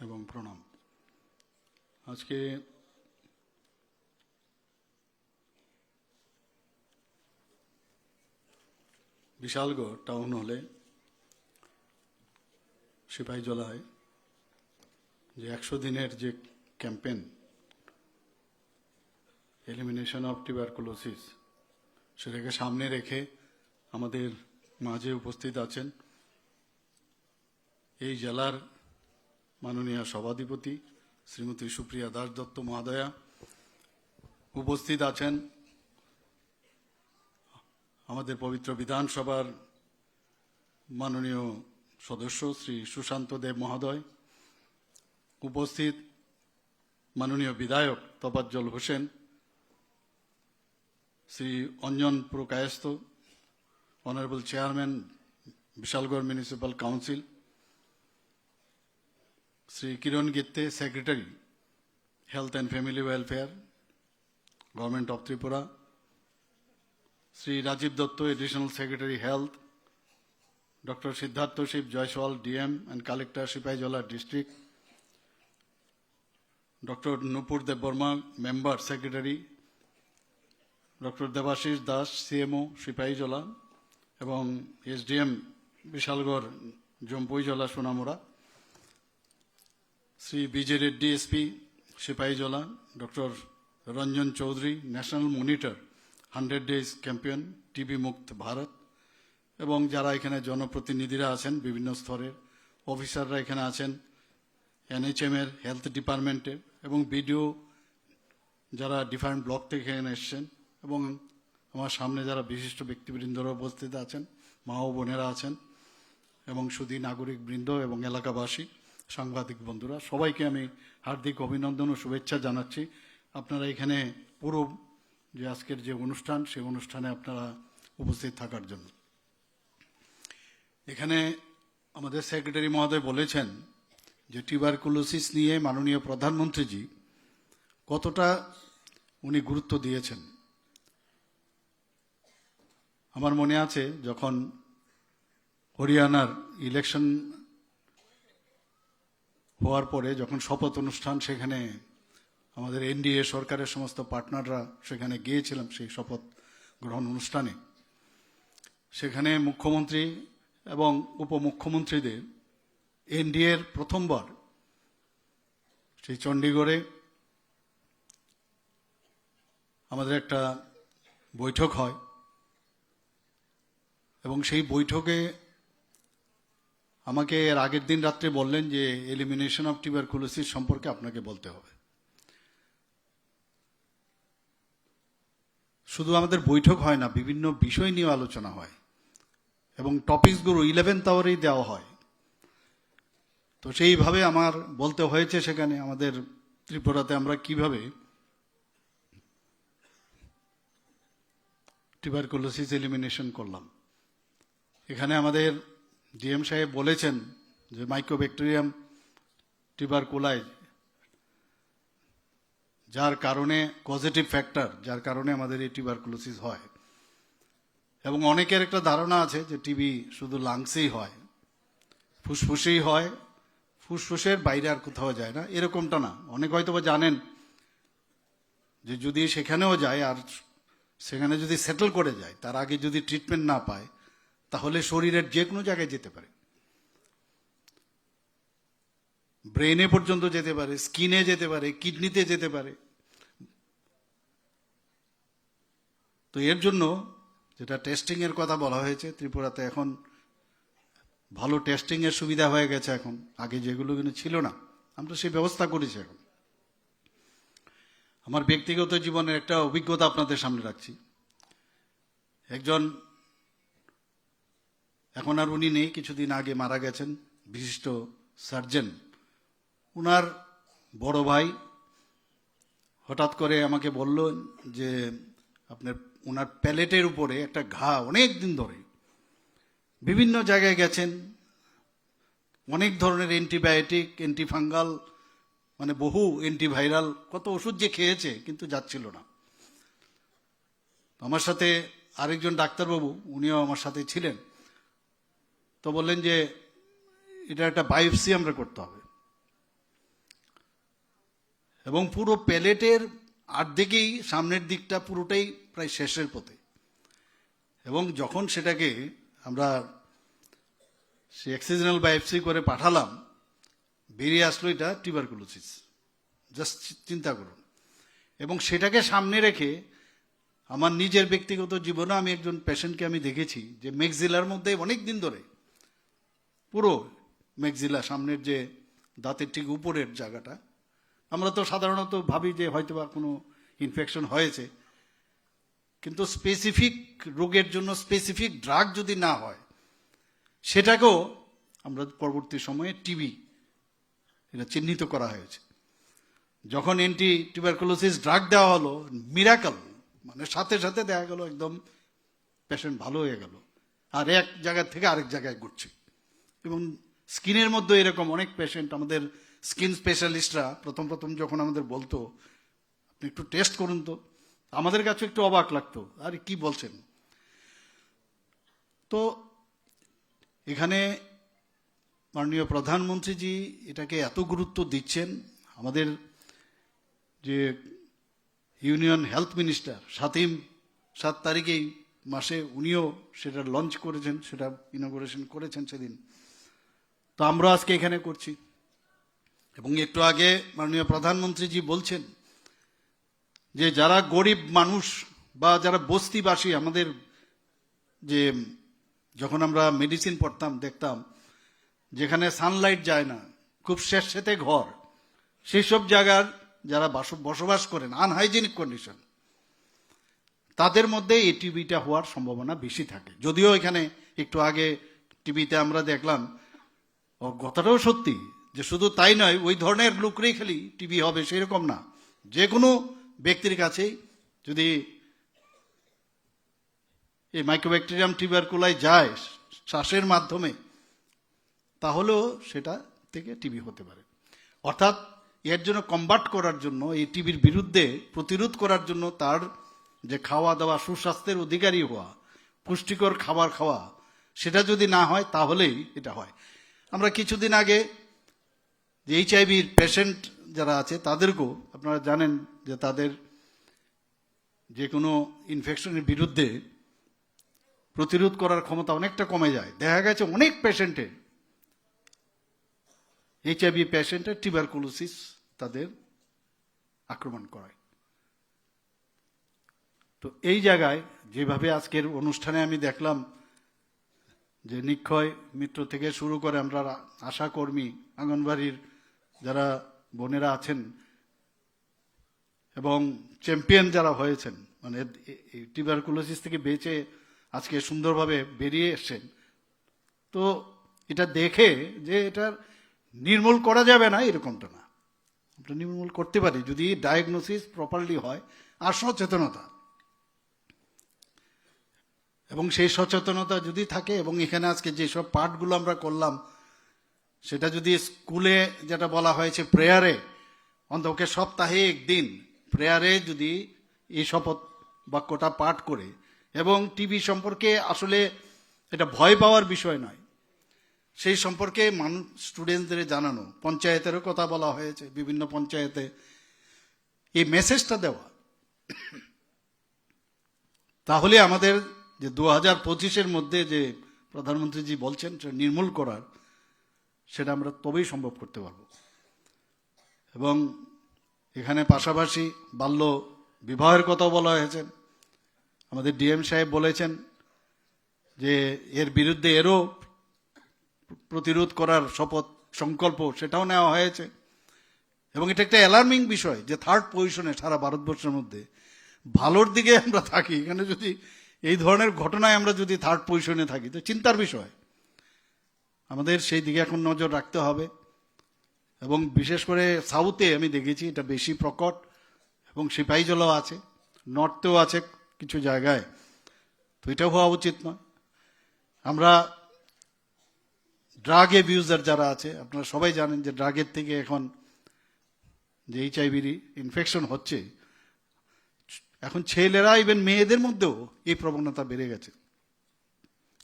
এবং প্রণাম। আজকে বিশালগড় টাউন হলে সিপাহী জলায় যে একশো দিনের যে ক্যাম্পেন এলিমিনেশন অফ টিউবারকুলোসিস সেটাকে সামনে রেখে আমাদের মাঝে উপস্থিত আছেন এই জেলার মাননীয় সভাধিপতি শ্রীমতী সুপ্রিয়া দাস দত্ত মহাদয়া উপস্থিত আছেন। আমাদের পবিত্র বিধানসভার মাননীয় সদস্য শ্রী সুশান্ত দেব মহোদয়, উপস্থিত মাননীয় বিধায়ক Tafazzal Hossain, Shri Anjan Prakayastha honourable chairman, Bishalgarh municipal council Shri Kiran Gitte secretary health and family welfare government of Tripura, Shri Rajib Datta additional secretary health doctor Siddharth Shiv, Jaiswal DM and collector Sepahijala district doctor Nupur Debbarma member secretary doctor Debashis Das CMO Sepahijala এবং SDM Bishalgarh, Jampuijala, Sonamura. Shri B J Reddy SP Sepahijala doctor Ranjan Chowdhury, national monitor, hundred days campaign, TB মুক্ত ভারত, এবং যারা এখানে জনপ্রতিনিধিরা আছেন বিভিন্ন স্তরের, অফিসাররা এখানে আছেন এনএচএম এর হেলথ ডিপার্টমেন্টের, এবং বিডিও যারা ডিফারেন্ট ব্লক থেকে এখানে এসছেন, এবং আমার সামনে যারা বিশিষ্ট ব্যক্তিবৃন্দরা উপস্থিত আছেন, মা ও বোনেরা আছেন, এবং সুদী নাগরিক বৃন্দ এবং এলাকাবাসী সাংবাদিক বন্ধুরা, সবাইকে আমি হার্দিক অভিনন্দন ও শুভেচ্ছা জানাচ্ছি। আপনারা এখানে পুরো যে আজকের যে অনুষ্ঠান, সেই অনুষ্ঠানে আপনারা উপস্থিত থাকার জন্য। এখানে আমাদের সেক্রেটারি মহোদয় বলেছেন যে টিউবারকুলোসিস নিয়ে মাননীয় প্রধানমন্ত্রীজি কতটা উনি গুরুত্ব দিয়েছেন। আমার মনে আছে, যখন হরিয়ানার ইলেকশন হওয়ার পরে যখন শপথ অনুষ্ঠান সেখানে আমাদের এনডিএ সরকারের সমস্ত পার্টনাররা সেখানে গিয়েছিলাম সেই শপথ গ্রহণ অনুষ্ঠানে। সেখানে মুখ্যমন্ত্রী এবং উপমুখ্যমন্ত্রীদের এনডিএর প্রথমবার সেই চণ্ডীগড়ে আমাদের একটা বৈঠক হয় এবং সেই বৈঠকে আমাকে এর আগের দিন রাত্রে বললেন যে এলিমিনেশন অফ টিউবারকুলোসিস সম্পর্কে আপনাকে বলতে হবে। শুধু আমাদের বৈঠক হয় না, বিভিন্ন বিষয় নিয়ে আলোচনা হয়। এবং টপিকসগুলো ইলেভেন্থ আওয়ারেই দেওয়া হয়। তো সেইভাবে আমার বলতে হয়েছে সেখানে, আমাদের ত্রিপুরাতে আমরা কীভাবে টিউবারকুলোসিস এলিমিনেশন করলাম। এখানে আমাদের ডিএম সাহেব বলেছেন যে মাইক্রোব্যাকটেরিয়াম টিউবারকুলাই যার কারণে পজিটিভ ফ্যাক্টর যার কারণে আমাদের এই টিউবারকুলোসিস হয়। এবং অনেকের একটা ধারণা আছে যে টিবি শুধু লাংসেই হয়, ফুসফুসেই হয়, ফুসফুসের বাইরে আর কোথাও যায় না, এরকমটা না। অনেক হয়তো বা জানেন যে যদি সেখানেও যায় আর সেখানে যদি সেটেল করে যায়, তার আগে যদি ট্রিটমেন্ট না পায় তাহলে শরীরের যে কোনো জায়গায় যেতে পারে। ব্রেনে পর্যন্ত যেতে পারে, স্কিনে যেতে পারে, কিডনিতে যেতে পারে। তো এর জন্য যেটা টেস্টিং এর কথা বলা হয়েছে, ত্রিপুরাতে এখন ভালো টেস্টিং এর সুবিধা হয়ে গেছে এখন। আগে যেগুলো কিন্তু ছিল না, আমরা সেই ব্যবস্থা করেছি এখন। আমার ব্যক্তিগত জীবনের একটা অভিজ্ঞতা আপনাদের সামনে রাখছি। একজন এখন আর উনি নেই, কিছুদিন আগে মারা গেছেন বিশিষ্ট সার্জন। উনার বড় ভাই হঠাৎ করে আমাকে বলল যে আপনার ওনার প্যালেটের উপরে একটা ঘা অনেক দিন ধরে। বিভিন্ন জায়গায় গেছেন, অনেক ধরনের অ্যান্টিবায়োটিক, অ্যান্টিফাঙ্গাল মানে বহু অ্যান্টিভাইরাল, কত ওষুধ যে খেয়েছে, কিন্তু যাচ্ছিল না। আমার সাথে আরেকজন ডাক্তারবাবু, উনিও আমার সাথে ছিলেন। তো বললেন যে এটা একটা বায়োপসি আমরা করতে হবে। এবং পুরো প্যালেটের আর্ধেকেই সামনের দিকটা পুরোটাই প্রায় শেষের পথে। এবং যখন সেটাকে আমরা সে অক্সিজেনাল বায়োপসি করে পাঠালাম, বেরিয়ে আসলো এটা টিউবারকুলোসিস জাস্ট চিন্তা করুন। এবং সেটাকে সামনে রেখে আমার নিজের ব্যক্তিগত জীবনে আমি একজন পেশেন্টকে আমি দেখেছি যে মেক্সিলার মধ্যে অনেক দিন ধরে পুরো মেক্সিলা সামনের যে দাঁতের ঠিক উপরের জায়গাটা, আমরা তো সাধারণত ভাবি যে হয়তো বা কোনো ইনফেকশন হয়েছে। কিন্তু স্পেসিফিক রোগের জন্য স্পেসিফিক ড্রাগ যদি না হয়, সেটাকেও আমরা পরবর্তী সময়ে টিবি এটা চিহ্নিত করা হয়েছে। যখন এন্টি টিউবারকুলোসিস ড্রাগ দেওয়া হলো মিরাকাল মানে সাথে সাথে দেখা গেল একদম পেশেন্ট ভালো হয়ে গেল। আর এক জায়গা থেকে আরেক জায়গায় ঘুরছে। এবং স্কিনের মধ্যে এরকম অনেক পেশেন্ট আমাদের স্কিন স্পেশালিস্টরা প্রথম প্রথম যখন আমাদের বলতো, আপনি একটু টেস্ট করুন তো। আমাদের কাছে একটু অবাক লাগতো, আরে, কি বলছেন? তো এখানে মাননীয় প্রধানমন্ত্রীজি এটাকে এত গুরুত্ব দিচ্ছেন, আমাদের যে ইউনিয়ন হেলথ মিনিস্টার সাতই সাত তারিখেই মাসে উনিও সেটা লঞ্চ করেছেন, সেটা ইনগ্রেশন করেছেন সেদিন। তো আমরা আজকে এখানে করছি। এবং একটু আগে মাননীয় প্রধানমন্ত্রীজি বলছেন যে যারা গরিব মানুষ বা যারা বস্তিবাসী, আমাদের যে যখন আমরা মেডিসিন পড়তাম, দেখতাম, যেখানে সানলাইট যায় না, খুব শেষেতে ঘর সেই সব জায়গার যারা বাস- বসবাস করেন আনহাইজেনিক কন্ডিশন তাদের মধ্যে এই টিবিটা হওয়ার সম্ভাবনা বেশি থাকে। যদিও এখানে একটু আগে টিভিতে আমরা দেখলাম ও কথাটাও সত্যি যে শুধু তাই নয়, ওই ধরনের লোকরেই খালি টিভি হবে, সেরকম না। যে কোনো ব্যক্তির কাছেই যদি এই মাইক্রোব্যাকটেরিয়াম টিউবারকুলাই যায় শ্বাসের মাধ্যমে, তাহলেও সেটা থেকে টিবি হতে পারে। অর্থাৎ এর জন্য কম্বাট করার জন্য, এই টিবির বিরুদ্ধে প্রতিরোধ করার জন্য তার যে খাওয়া দাওয়া, সুস্বাস্থ্যের অধিকারী হওয়া, পুষ্টিকর খাবার খাওয়া, সেটা যদি না হয়, তাহলেই এটা হয়। আমরা কিছুদিন আগে যে এইচআইভির পেশেন্ট যারা আছে, তাদেরকেও আপনারা জানেন যে তাদের যে কোনো ইনফেকশনের বিরুদ্ধে প্রতিরোধ করার ক্ষমতা অনেকটা কমে যায়। দেখা গেছে অনেক পেশেন্টের এইচআইভি পেশেন্টের টিউবারকুলোসিস তাদের আক্রমণ করায়। তো এই জায়গায় যেভাবে আজকের অনুষ্ঠানে আমি দেখলাম যে নিক্ষয় মিত্র থেকে শুরু করে আমরা আশা কর্মী, আঙ্গনবাড়ির যারা বোনেরা আছেন এবং চ্যাম্পিয়ন যারা হয়েছেন মানে টিউবারকুলোসিস থেকে বেঁচে আজকে সুন্দরভাবে বেরিয়ে এসছেন। তো এটা দেখে যে এটা নির্মূল করা যাবে না, এরকমটা না। আমরা নির্মূল করতে পারি, যদি ডায়াগনোসিস প্রপারলি হয়, আর সচেতনতা। এবং সেই সচেতনতা যদি থাকে, এবং এখানে আজকে যেসব পাঠগুলো আমরা করলাম, সেটা যদি স্কুলে যেটা বলা হয়েছে প্রেয়ারে অন্তকে সপ্তাহে একদিন প্রেয়ারে যদি এই শপথ বাক্যটা পাঠ করে, এবং টিভি সম্পর্কে আসলে এটা ভয় পাওয়ার বিষয় নয়, সেই সম্পর্কে মানুষ স্টুডেন্টদের জানানো, পঞ্চায়েতেরও কথা বলা হয়েছে, বিভিন্ন পঞ্চায়েতে। এই মেসেজটা দেওয়া, তাহলে আমাদের যে দু হাজার পঁচিশের মধ্যে যে প্রধানমন্ত্রীজি বলছেন সেটা নির্মূল করার, সেটা আমরা তবেই সম্ভব করতে পারব। এবং এখানে পাশাপাশি বাল্য বিবাহের কথাও বলা হয়েছে। আমাদের ডিএম সাহেব বলেছেন যে এর বিরুদ্ধে এরও প্রতিরোধ করার শপথ, সংকল্প সেটাও নেওয়া হয়েছে। এবং এটা একটা অ্যালার্মিং বিষয় যে থার্ড পজিশনে সারা ভারতবর্ষের মধ্যে ভালোর দিকে আমরা থাকি। এখানে যদি এই ধরনের ঘটনায় আমরা যদি থার্ড পজিশনে থাকি, তো চিন্তার বিষয়। আমাদের সেই দিকে এখন নজর রাখতে হবে। এবং বিশেষ করে সাউথে আমি দেখেছি এটা বেশি প্রকট, এবং সিপাহীজলাও আছে, নর্থেও আছে কিছু জায়গায়। তো এটাও হওয়া উচিত নয়। আমরা ড্রাগ এবিউজার যারা আছে, আপনারা সবাই জানেন যে ড্রাগের থেকে এখন যে এইচআইভির ইনফেকশন হচ্ছে এখন ছেলেরা ইভেন মেয়েদের মধ্যেও এই প্রবণতা বেড়ে গেছে।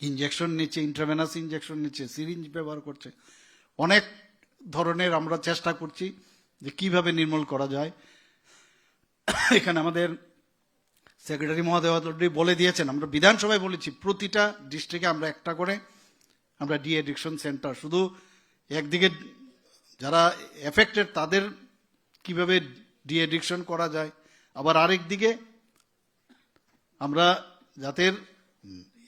ইঞ্জেকশন নিচ্ছে ইন্ট্রাভেনাস ইঞ্জেকশন নিচ্ছে সিরিঞ্জ ব্যবহার করছে। অনেক ধরনের আমরা চেষ্টা করছি যে কীভাবে নির্মূল করা যায়। এখানে আমাদের সেক্রেটারি মহোদয় অলরেডি বলে দিয়েছেন, আমরা বিধানসভায় বলেছি, প্রতিটা ডিস্ট্রিক্টে আমরা একটা করে আমরা ডি এডিকশন সেন্টার শুধু একদিকে যারা এফেক্টেড তাদের কীভাবে ডি এডিকশন করা যায়। আবার আরেক দিকে আমরা যাতে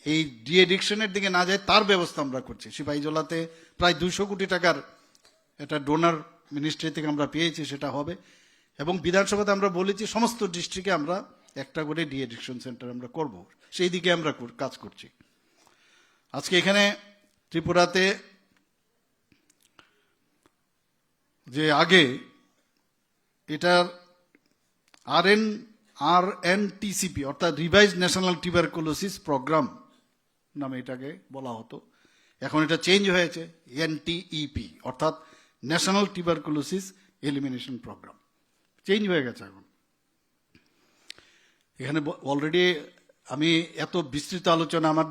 এই ডি এডিকশনের দিকে না যায়, তার ব্যবস্থা আমরা করছি। সিপাহীজলাতে প্রায় দুশো কোটি টাকার একটা ডোনার মিনিস্ট্রি থেকে আমরা পেয়েছি, সেটা হবে। এবং বিধানসভাতে আমরা বলেছি, সমস্ত ডিস্ট্রিক্টে আমরা একটা করে ডি এডিকশন সেন্টার আমরা করব। সেই দিকে আমরা কাজ করছি। আজকে এখানে ত্রিপুরাতে যে আগে এটার R N R N TCP অর্থাৎ রিভাইজ ন্যাশনাল টিউবারকুলোসিস প্রোগ্রাম নামে এটাকে বলা হতো। এখন এটা চেঞ্জ হয়েছে এনটিইপি অর্থাৎ national tuberculosis elimination programme change হয়ে গেছে এখন। এখানে অলরেডি আমি এত বিস্তৃত আলোচনা আমার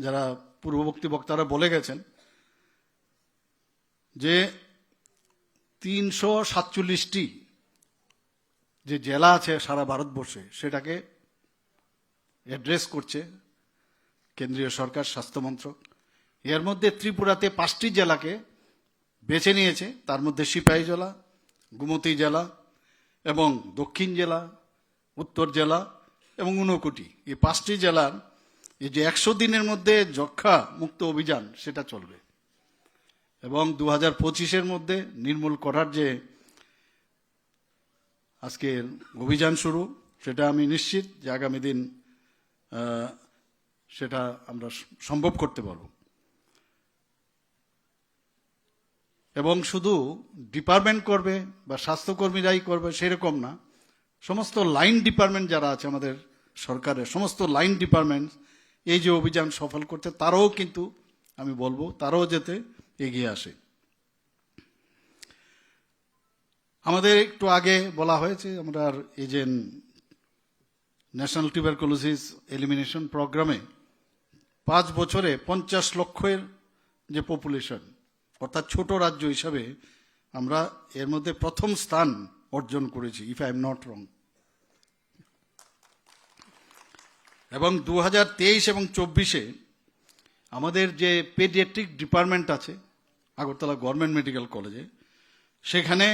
যারা পূর্ববর্তী বক্তারা বলে গেছেন যে তিনশো সাতচল্লিশটি যে জেলা আছে সারা ভারতবর্ষে, সেটাকে অ্যাড্রেস করছে কেন্দ্রীয় সরকার, স্বাস্থ্য মন্ত্রক। এর মধ্যে ত্রিপুরাতে পাঁচটি জেলাকে বেছে নিয়েছে। তার মধ্যে সিপাহী জেলা, গুমতি জেলা এবং দক্ষিণ জেলা, উত্তর জেলা এবং ঊনকোটি। এই পাঁচটি জেলার এই যে একশো দিনের মধ্যে যক্ষা মুক্ত অভিযান, সেটা চলবে। এবং দু হাজার পঁচিশের মধ্যে নির্মূল করার যে আজকের অভিযান শুরু, সেটা আমি নিশ্চিত যে আগামী দিন সেটা আমরা সম্ভব করতে পারব। এবং শুধু ডিপার্টমেন্ট করবে বা স্বাস্থ্যকর্মীরাই করবে সেরকম না, সমস্ত লাইন ডিপার্টমেন্ট যারা আছে আমাদের সরকারের, সমস্ত লাইন ডিপার্টমেন্ট, এই যে অভিযান সফল করতে তারাও কিন্তু, আমি বলব, তারাও যেতে এগিয়ে আসে। আমাদের একটু আগে বলা হয়েছে, আমরা এই যে ন্যাশনাল টিউবারকুলোসিস এলিমিনেশন প্রোগ্রামে পাঁচ বছরে পঞ্চাশ লক্ষের যে পপুলেশন, অর্থাৎ ছোট রাজ্য হিসাবে আমরা এর মধ্যে প্রথম স্থান অর্জন করেছি if I am not wrong এবং দু হাজার তেইশ এবং চব্বিশে আমাদের যে পেডিয়াট্রিক ডিপার্টমেন্ট আছে, আগরতলা গভর্নমেন্ট মেডিকেল কলেজে সেখানে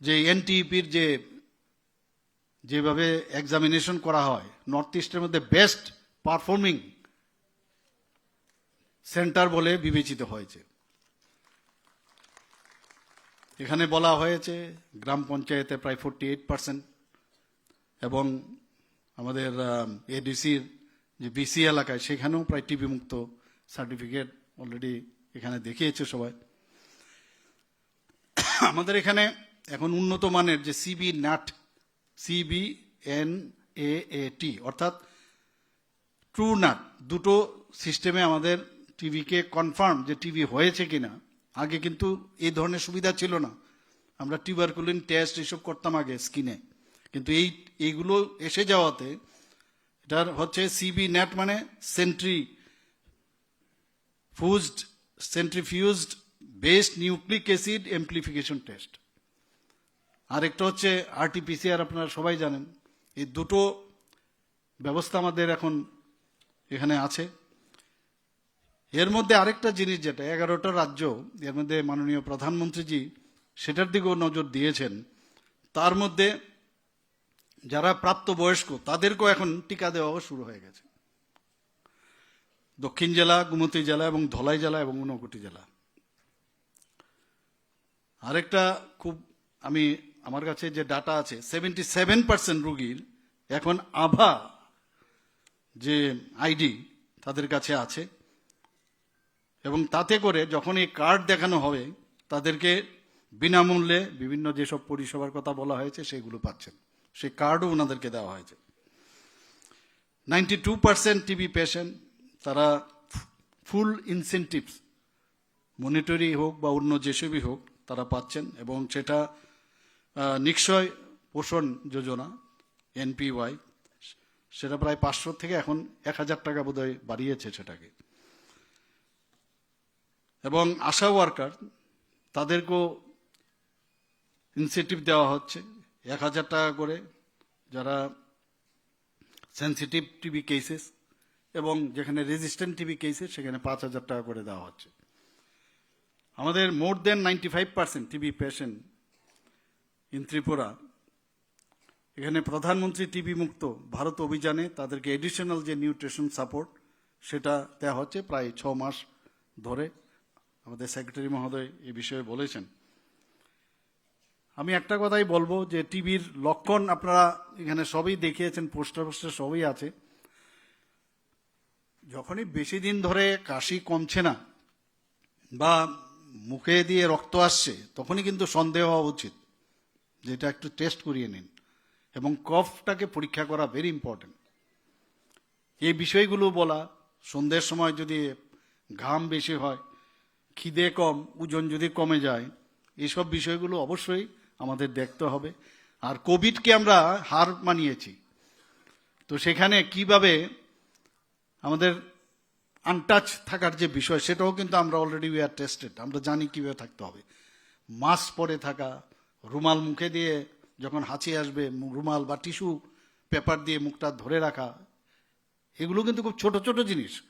যে এনটিইপির যে, যেভাবে এক্সামিনেশন করা হয় নর্থ ইস্টের মধ্যে বেস্ট পারফর্মিং সেন্টার বলে বিবেচিত হয়েছে। এখানে বলা হয়েছে, গ্রাম পঞ্চায়েতে প্রায় ফোরটি এইট পার্সেন্ট এবং আমাদের এডিসির যে বিসি এলাকায় সেখানেও প্রায় টিবি মুক্ত সার্টিফিকেট অলরেডি এখানে দেখিয়েছে সবাই। আমাদের এখানে এখন উন্নত মানের যে CBNAAT CB N A A T অর্থাৎ ট্রু নাট, দুটো সিস্টেমে আমাদের টিভিকে কনফার্ম যে টিভি হয়েছে কিনা, আগে কিন্তু এই ধরনের সুবিধা ছিল না। আমরা টিউবারকুলিন টেস্ট এসব করতাম আগে স্কিনে। কিন্তু এই, এইগুলো এসে যাওয়াতে এটার হচ্ছে সিবি নেট মানে centrifuged, centrifuged based nucleic acid amplification test. আরেকটা হচ্ছে আরটিপিসিআর আপনারা সবাই জানেন। এই দুটো ব্যবস্থা আমাদের এখন এখানে আছে। এর মধ্যে আরেকটা জিনিস যেটা, এগারোটা রাজ্য, এর মধ্যে মাননীয় প্রধানমন্ত্রীজি সেটার দিকেও নজর দিয়েছেন। তার মধ্যে যারা প্রাপ্তবয়স্ক, তাদেরকেও এখন টিকা দেওয়াও শুরু হয়ে গেছে। দক্ষিণ জেলা, গুমতি জেলা এবং ধলাই জেলা এবং ঊনকোটি জেলা। আরেকটা খুব আমি আমার কাছে যে ডাটা আছে সেভেন্টি সেভেন পার্সেন্ট রুগীর এখন আভা যে আইডি তাদের কাছে আছে। এবং তাতে করে যখন এই কার্ড দেখানো হবে, তাদেরকে বিনামূল্যে বিভিন্ন যেসব পরিষেবার কথা বলা হয়েছে, সেগুলো পাচ্ছেন। সেই কার্ডও ওনাদেরকে দেওয়া হয়েছে। Ninety two percent TB patient তারা ফুল ইনসেন্টিভস মনিটরি হোক বা অন্য যেসবই হোক, তারা পাচ্ছেন। এবং সেটা নিশ্চয় পোষণ যোজনা, এনপিওয়াই, সেটা প্রায় পাঁচশো থেকে এখন এক হাজার টাকা বোধহয় বাড়িয়েছে সেটাকে। এবং আশা ওয়ার্কার, তাদেরকেও ইনসেন্টিভ দেওয়া হচ্ছে। এক হাজার টাকা করে যারা সেন্সিটিভ টিভি কেসেস এবং যেখানে রেজিস্ট্যান্ট টিভি কেসেস সেখানে পাঁচ হাজার টাকা করে দেওয়া হচ্ছে। আমাদের more than ninety five percent TB patient in Tripura এখানে প্রধানমন্ত্রী টিবি মুক্ত ভারত অভিযানে তাদেরকে এডিশনাল যে নিউট্রিশন সাপোর্ট সেটা দেওয়া হচ্ছে প্রায় ছ মাস ধরে আমাদের সেক্রেটারি মহোদয় এ বিষয়ে বলেছেন। আমি একটা কথাই বলব যে টিবির লক্ষণ আপনারা এখানে সবই দেখিয়েছেন, পোস্টার পোস্টার সবই আছে। যখনই বেশি দিন ধরে কাশি কমছে না বা মুখে দিয়ে রক্ত আসছে, তখনই কিন্তু সন্দেহ হওয়া উচিত। যেটা একটু টেস্ট করিয়ে নিন। এবং কফটাকে পরীক্ষা করা ভেরি ইম্পর্টেন্ট এই বিষয়গুলো বলা, সন্ধ্যের সময় যদি ঘাম বেশি হয়, খিদে কম, ওজন যদি কমে যায়, এসব বিষয়গুলো অবশ্যই আমাদের দেখতে হবে। আর কোভিডকে আমরা হার মানিয়েছি। তো সেখানে কীভাবে আমাদের আনটাচ থাকার যে বিষয়, সেটাও কিন্তু আমরা অলরেডি উই আর টেস্টেড আমরা জানি কীভাবে থাকতে হবে। মাস্ক পরে থাকা রুমাল মুখে দিয়ে যখন হাঁচি আসবে, রুমাল বা টিস্যু পেপার দিয়ে মুখটা ধরে রাখা, এগুলো কিন্তু খুব ছোট ছোট জিনিস।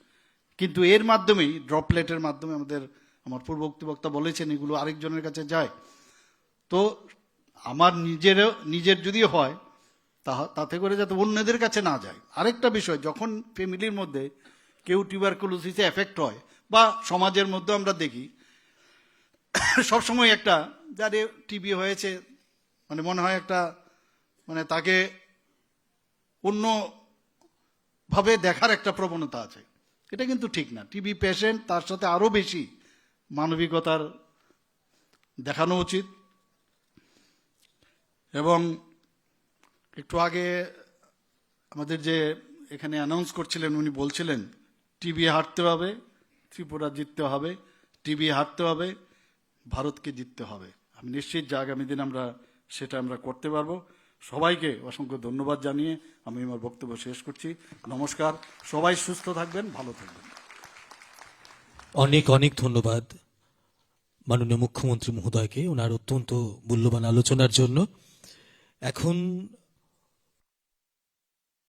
কিন্তু এর মাধ্যমেই, ড্রপলেটের মাধ্যমে আমাদের, আমার পূর্ববর্তী বক্তা বলেছেন, এগুলো আরেকজনের কাছে যায়। তো আমার নিজেরও, নিজের যদি হয়, তা- তাতে করে যাতে অন্যদের কাছে না যায়। আরেকটা বিষয়, যখন ফ্যামিলির মধ্যে কেউ টিউবারকুলোসিসে এফেক্ট হয়, বা সমাজের মধ্যে আমরা দেখি, সবসময় একটা যারে টিবি হয়েছে মানে মনে হয় একটা মানে তাকে অন্য ভাবে দেখার একটা প্রবণতা আছে। এটা কিন্তু ঠিক না। টিবি পেশেন্ট তার সাথে আরও বেশি মানবিকতার দেখানো উচিত। এবং একটু আগে আমাদের যে এখানে অ্যানাউন্স করছিলেন, উনি বলছিলেন টিভি হারতে হবে, ত্রিপুরা জিততে হবে টিভি হারতে হবে, ভারতকে জিততে হবে। আমি নিশ্চিত যে আগামী দিন আমরা সেটা আমরা করতে পারব। সবাইকে অসংখ্য ধন্যবাদ জানিয়ে আমি আমার বক্তব্য শেষ করছি। নমস্কার, সবাই সুস্থ থাকবেন, ভালো থাকবেন। অনেক অনেক ধন্যবাদ মাননীয় মুখ্যমন্ত্রী মহোদয়কে। ওনার অত্যন্ত মূল্যবান আলোচনার জন্য। এখন